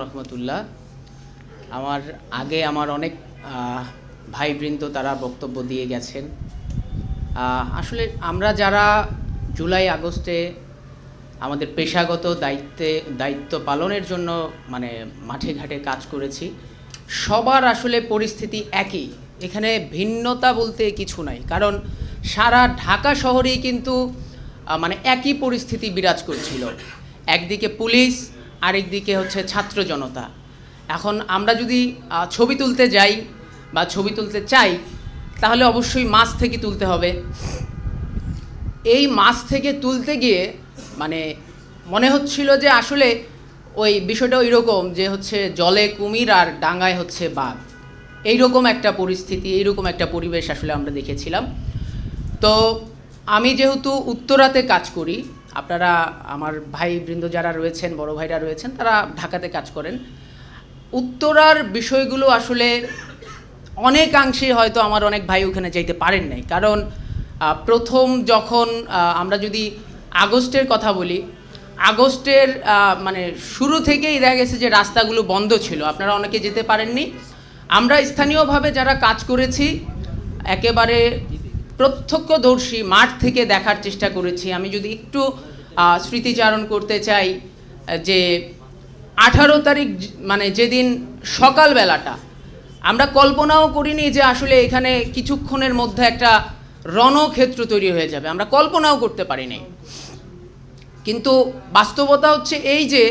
রহমতুল্লাহ। আমার আগে আমার অনেক ভাইবৃন্দ তারা বক্তব্য দিয়ে গেছেন। আসলে আমরা যারা জুলাই আগস্টে আমাদের পেশাগত দায়িত্বে, দায়িত্ব পালনের জন্য মানে মাঠে ঘাটে কাজ করেছি, সবার আসলে পরিস্থিতি একই। এখানে ভিন্নতা বলতে কিছু নাই। কারণ সারা ঢাকা শহরেই কিন্তু মানে একই পরিস্থিতি বিরাজ করছিল। একদিকে পুলিশ আরেকদিকে হচ্ছে ছাত্র জনতা। এখন আমরা যদি ছবি তুলতে যাই বা ছবি তুলতে চাই, তাহলে অবশ্যই মাছ থেকে তুলতে হবে। এই মাছ থেকে তুলতে গিয়ে মানে মনে হচ্ছিল যে আসলে ওই বিষয়টা ওই রকম যে হচ্ছে জলে কুমির আর ডাঙায় হচ্ছে বাঘ। এইরকম একটা পরিস্থিতি, এইরকম একটা পরিবেশ আসলে আমরা দেখেছিলাম। তো আমি যেহেতু উত্তরাতে কাজ করি আপনারা, আমার ভাই বৃন্দ যারা রয়েছেন, বড় ভাইরা রয়েছেন, তারা ঢাকাতে কাজ করেন। উত্তরার বিষয়গুলো আসলে অনেকাংশে হয়তো আমার অনেক ভাই ওখানে যাইতে পারেন নাই। কারণ প্রথম যখন আমরা যদি আগস্টের কথা বলি, আগস্টের মানে শুরু থেকেই দেখা গেছে যে রাস্তাগুলো বন্ধ ছিল। আপনারা অনেকে যেতে পারেননি। আমরা স্থানীয়ভাবে যারা কাজ করেছি, একেবারে প্রত্যক্ষদর্শী মাঠ থেকে দেখার চেষ্টা করেছি। আমি যদি একটু স্মৃতিচারণ করতে চাই যে আঠারো তারিখ মানে যেদিন সকালবেলাটা, আমরা কল্পনাও করিনি যে আসলে এখানে কিছুক্ষণের মধ্যে একটা রণক্ষেত্র তৈরি হয়ে যাবে, আমরা কল্পনাও করতে পারিনি। কিন্তু বাস্তবতা হচ্ছে এই যে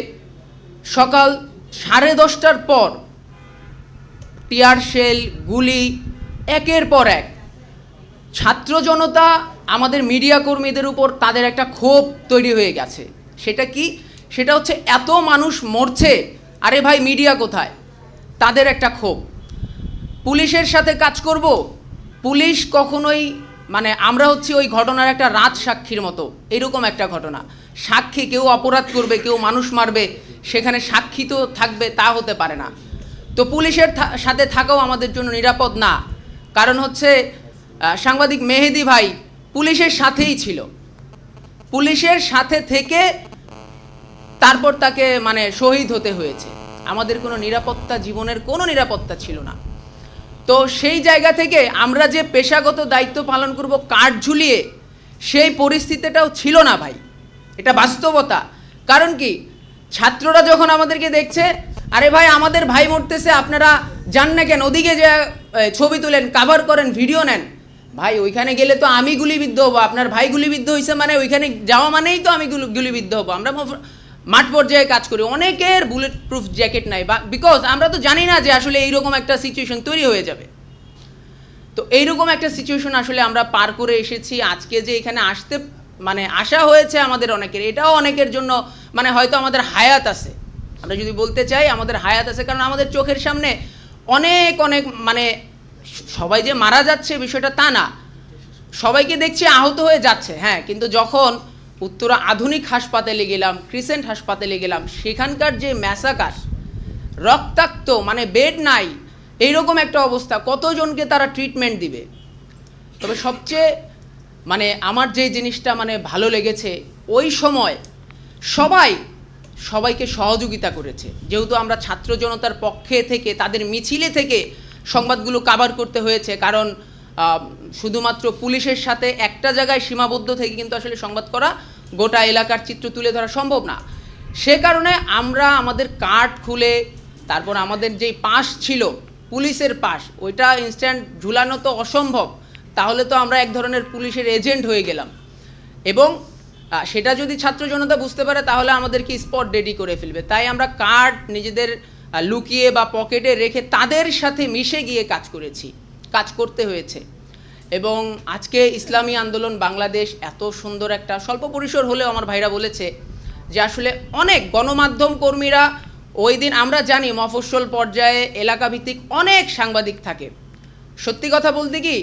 সকাল সাড়ে দশটার পর টিয়ার শেল, গুলি, একের পর এক, ছাত্র জনতা আমাদের মিডিয়া কর্মীদের উপর তাদের একটা ক্ষোভ তৈরি হয়ে গেছে। সেটা কি? সেটা হচ্ছে এত মানুষ মরছে, আরে ভাই মিডিয়া কোথায়? তাদের একটা ক্ষোভ। পুলিশের সাথে কাজ করব? পুলিশ কখনোই মানে আমরা হচ্ছি ওই ঘটনার একটা রাত সাক্ষীর মতো। এরকম একটা ঘটনা। সাক্ষী কেউ অপরাধ করবে, কেউ মানুষ মারবে, সেখানে সাক্ষী তো থাকবে, তা হতে পারে না। তো পুলিশের সাথে থাকাও আমাদের জন্য নিরাপদ না। কারণ হচ্ছে সাংবাদিক মেহেদি ভাই পুলিশের সাথেই ছিল। পুলিশের সাথে থেকে তারপর তাকে মানে শহীদ হতে হয়েছে। আমাদের কোনো নিরাপত্তা, জীবনের কোনো নিরাপত্তা ছিল না। তো সেই জায়গা থেকে আমরা যে পেশাগত দায়িত্ব পালন করব, কাঠ ঝুলিয়ে, সেই পরিস্থিতিটাও ছিল না ভাই। এটা বাস্তবতা। কারণ কি? ছাত্ররা যখন আমাদেরকে দেখছে, আরে ভাই, আমাদের ভাই মরতেছে, আপনারা যান না কেন? ওদিকে যে ছবি তুলেন কাভার করেন ভিডিও নেন। ভাই, ওইখানে গেলে তো আমি গুলিবিদ্ধ হব। আপনার ভাই গুলিবিদ্ধ হয়েছে মানে ওইখানে যাওয়া মানেই তো আমি গুলি- গুলিবিদ্ধ হব। আমরা মাঠ পর্যায়ে কাজ করি। অনেকের বুলেট প্রুফ জ্যাকেট নাই। বা বিকজ আমরা তো জানি না যে আসলে এইরকম একটা সিচুয়েশন তৈরি হয়ে যাবে। তো এইরকম একটা সিচুয়েশন আসলে আমরা পার করে এসেছি। আজকে যে এখানে আসতে মানে আশা হয়েছে আমাদের অনেকের, এটাও অনেকের জন্য মানে হয়তো আমাদের হায়াত আছে। আমরা যদি বলতে চাই, আমাদের হায়াত আছে। কারণ আমাদের চোখের সামনে অনেক অনেক মানে সবাই যে মারা যাচ্ছে বিষয়টা তা না। সবাইকে দেখছি আহত হয়ে যাচ্ছে হ্যাঁ কিন্তু যখন উত্তরা আধুনিক হাসপাতালে গেলাম, ক্রিসেন্ট হাসপাতালে গেলাম, সেখানকার যে ম্যাসাকার, রক্তাক্ত মানে বেড নাই, এইরকম একটা অবস্থা, কতজনকে তারা ট্রিটমেন্ট দিবে? তবে সবচেয়ে মানে আমার যে জিনিসটা মানে ভালো লেগেছে, ওই সময় সবাই, সবাইকে সহযোগিতা করেছে। যেহেতু আমরা ছাত্র জনতার পক্ষে থেকে, তাদের মিছিলে থেকে সংবাদগুলো কাভার করতে হয়েছে। কারণ শুধুমাত্র পুলিশের সাথে একটা জায়গায় সীমাবদ্ধ থেকে কিন্তু আসলে সংবাদ করা গোটা এলাকার চিত্র তুলে ধরা সম্ভব না। সে কারণে আমরা আমাদের কার্ড খুলে, তারপর আমাদের যেই পাস ছিল, পুলিশের পাশ, ওইটা ইনস্ট্যান্ট ঝুলানো তো অসম্ভব। তাহলে তো আমরা এক ধরনের পুলিশের এজেন্ট হয়ে গেলাম। এবং সেটা যদি ছাত্র জনতা বুঝতে পারে, তাহলে আমাদেরকে স্পট রেডি করে ফেলবে। তাই আমরা কার্ড নিজেদের লুকিয়ে বা পকেটে রেখে তাদের সাথে মিশে গিয়ে কাজ করেছি, কাজ করতে হয়েছে। এবং আজকে ইসলামী আন্দোলন বাংলাদেশ এত সুন্দর একটা স্বল্প পরিসর হলেও আমার ভাইরা বলেছে যে আসলে অনেক গণমাধ্যম কর্মীরা ওই দিন আমরা জানি মফস্বল পর্যায়ে এলাকা ভিত্তিক অনেক সাংবাদিক থাকে। সত্যি কথা বলতে কি,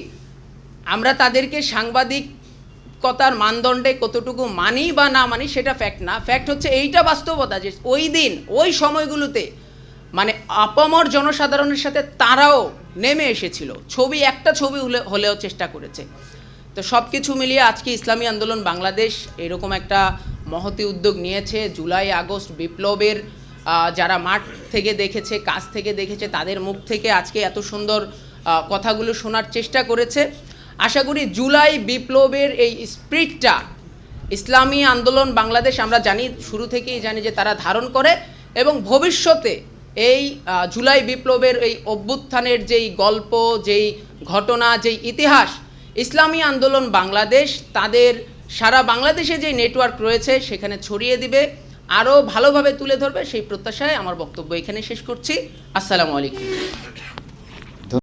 আমরা তাদেরকে সাংবাদিকতার মানদণ্ডে কতটুকু মানি বা না মানি সেটা ফ্যাক্ট না। ফ্যাক্ট হচ্ছে এইটা বাস্তবতা যে ওই দিন, ওই সময়গুলোতে আপামর জনসাধারণের সাথে তারাও নেমে এসেছিল। ছবি, একটা ছবি হলে- হলেও চেষ্টা করেছে। তো সব কিছু মিলিয়ে আজকে ইসলামী আন্দোলন বাংলাদেশ এরকম একটা মহতি উদ্যোগ নিয়েছে। জুলাই, আগস্ট বিপ্লবের যারা মাঠ থেকে দেখেছে কাজ থেকে দেখেছে, তাদের মুখ থেকে আজকে এত সুন্দর কথাগুলো শোনার চেষ্টা করেছে। আশা করি জুলাই বিপ্লবের এই স্পিরিটটা ইসলামী আন্দোলন বাংলাদেশ আমরা জানি, শুরু থেকেই জানি যে তারা ধারণ করে এবং ভবিষ্যতে এই জুলাই বিপ্লবের এই অভ্যুত্থানের যেই গল্প, যেই ঘটনা, যেই ইতিহাস, ইসলামী আন্দোলন বাংলাদেশ, তাদের সারা বাংলাদেশে যে নেটওয়ার্ক রয়েছে, সেখানে ছড়িয়ে দিবে আরও ভালোভাবে তুলে ধরবে, সেই প্রত্যাশায় আমার বক্তব্য এখানে শেষ করছি। আসসালামু আলাইকুম।